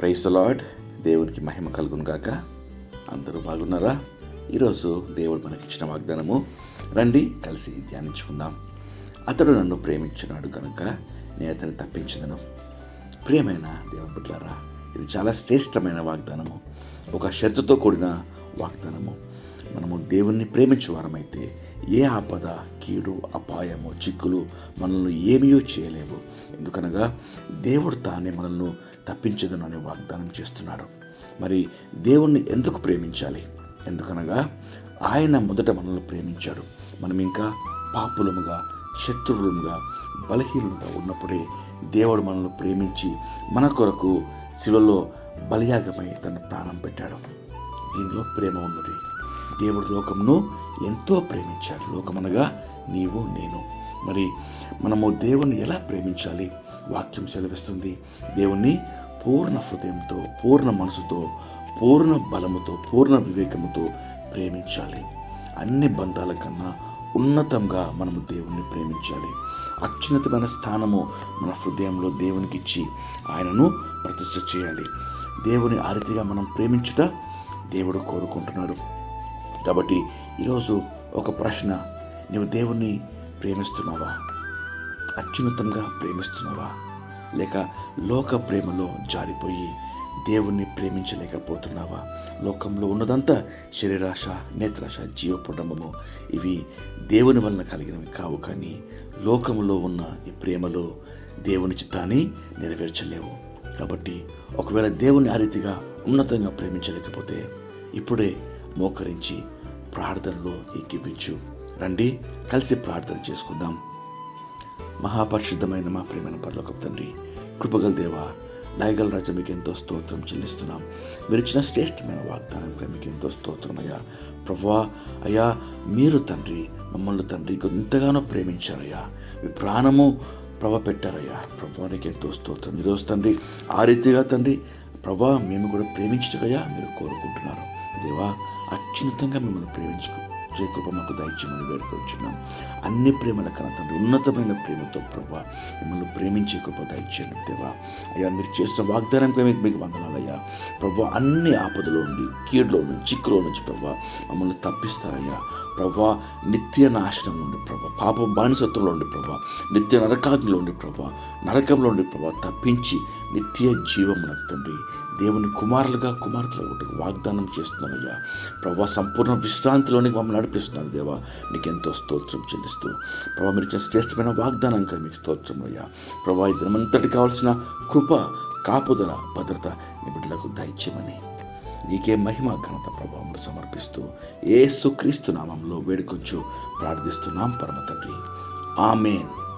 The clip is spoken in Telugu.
Price lord. దేవునికి మహిమ కలుగును గాక. అందరూ బాగున్నారా? ఈరోజు దేవుడు మనకిచ్చిన వాగ్దానము రండి కలిసి ధ్యానించుకుందాం. అతడు నన్ను ప్రేమించున్నాడు కనుక నేను అతన్ని తప్పించదను ప్రియమైన దేవుని బిడ్డారా ఇది చాలా శ్రేష్టమైన వాగ్దానము. ఒక షరతుతో కూడిన వాగ్దానము. మనము దేవుణ్ణి ప్రేమించే వారమైతే ఏ ఆపద కీడు అపాయము చిక్కులు మనల్ని ఏమీ చేయలేవు. ఎందుకనగా దేవుడు తానే మనల్ని తప్పించదను అనే వాగ్దానం చేస్తున్నాడు. మరి దేవుణ్ణి ఎందుకు ప్రేమించాలి? ఎందుకనగా ఆయన మొదట మనల్ని ప్రేమించాడు. మనం ఇంకా పాపులముగా శత్రువులుగా బలహీనులుగా ఉన్నప్పుడే దేవుడు మనల్ని ప్రేమించి మన కొరకు శివలో బలియాగమై తన ప్రాణం పెట్టాడు. దీనిలో ప్రేమ ఉన్నది. దేవుడు లోకమును ఎంతో ప్రేమించాడు. లోకమనగా నీవు నేను. మరి మనము దేవుణ్ణి ఎలా ప్రేమించాలి? వాక్యం సెలవిస్తుంది. దేవుణ్ణి పూర్ణ హృదయంతో పూర్ణ మనసుతో పూర్ణ బలముతో పూర్ణ వివేకముతో ప్రేమించాలి. అన్ని బంధాల కన్నా ఉన్నతంగా మనము దేవుణ్ణి ప్రేమించాలి. అత్యున్నతమైన స్థానము మన హృదయంలో దేవునికి ఇచ్చి ఆయనను ప్రతిష్ట చేయాలి. దేవుని ఆ రీతిగా మనం ప్రేమించుట దేవుడు కోరుకుంటున్నాడు. కాబట్టి ఈరోజు ఒక ప్రశ్న. నువ్వు దేవుణ్ణి ప్రేమిస్తున్నావా? అత్యున్నతంగా ప్రేమిస్తున్నావా? లేక లోక ప్రేమలో జారిపోయి దేవుణ్ణి ప్రేమించలేకపోతున్నావా? లోకంలో ఉన్నదంతా శరీరాశ నేత్రాశ జీవపుడంబము ఇవి దేవుని వలన కలిగినవి కావు కానీ లోకములో ఉన్న ఈ ప్రేమలో దేవుని చిత్తాన్ని నెరవేర్చలేవు. కాబట్టి ఒకవేళ దేవుని ఆ రీతిగా ఉన్నతంగా ప్రేమించలేకపోతే ఇప్పుడే మోకరించి ప్రార్థనలో ఎక్కిపించు రండి కలిసి ప్రార్థన చేసుకుందాం. మహాపరిశుద్ధమైన మా ప్రేమైన పరలోకపు తండ్రి కృపగల దేవ దయగల రాజా మీకు ఎంతో స్తోత్రం చెల్లిస్తున్నాం. మీరు ఇచ్చిన శ్రేష్టమైన వాగ్దానంగా మీకు ఎంతో స్తోత్రం అయ్యా. ప్రభా అయ్యా మీరు తండ్రి మమ్మల్ని తండ్రి ఎంతగానో ప్రేమించారయ్యా. మీ ప్రాణము ప్రభ పెట్టారయ్యా. ప్రభానికి ఎంతో స్తోత్రం. ఈరోజు తండ్రి ఆ రీతిగా తండ్రి ప్రభా మేము కూడా ప్రేమించటయ్యా మీరు కోరుకుంటున్నారు. దేవా అత్యున్నతంగా మిమ్మల్ని ప్రేమించుకో జయకృప మాకు దయచేయమని వేడుకొచ్చున్నాం అన్ని ప్రేమల కన్నా ఉన్నతమైన ప్రేమతో ప్రభా మిమ్మల్ని ప్రేమించే కృప దయచేయండి దేవా. అయ్యా మీరు చేసిన వాగ్దానంపై మీకు మీకు వందనాలయ్యా. ప్రభా అన్ని ఆపదలో నుండి కీడులో నుంచి చిక్కులో నుంచి ప్రభా మమ్మల్ని తప్పిస్తారయ్యా. ప్రభా నిత్య నాశనం నుండి ప్రభా పాప బానిసత్వంలో ఉండి ప్రభా నిత్య నరకాగ్నిలో ఉండి ప్రభా నరకంలో ఉండి ప్రభా తప్పించి నిత్య జీవమునకు తండ్రి. దేవుని కుమారులుగా కుమార్తెలకు వాగ్దానం చేస్తున్నానయ్యా ప్రభా సంపూర్ణ విశ్రాంతిలోనికి మమ్మల్ని నడిపిస్తున్నాను దేవా. నీకు ఎంతో స్తోత్రం చెల్లిస్తూ. ప్రభా మీరు ఇచ్చిన శ్రేష్టమైన వాగ్దానంగా మీకు స్తోత్రం అయ్యా. ప్రభా ఈ దినమంతటి కావాల్సిన కృప కాపుదల భద్రత నీ బిడ్డలకు దయచేయమని నీకే మహిమ ఘనత ప్రభావం సమర్పిస్తూ ఏసుక్రీస్తు నామంలో వేడుకొచ్చు ప్రార్థిస్తున్నాం పరమ తండ్రి. ఆమెన్.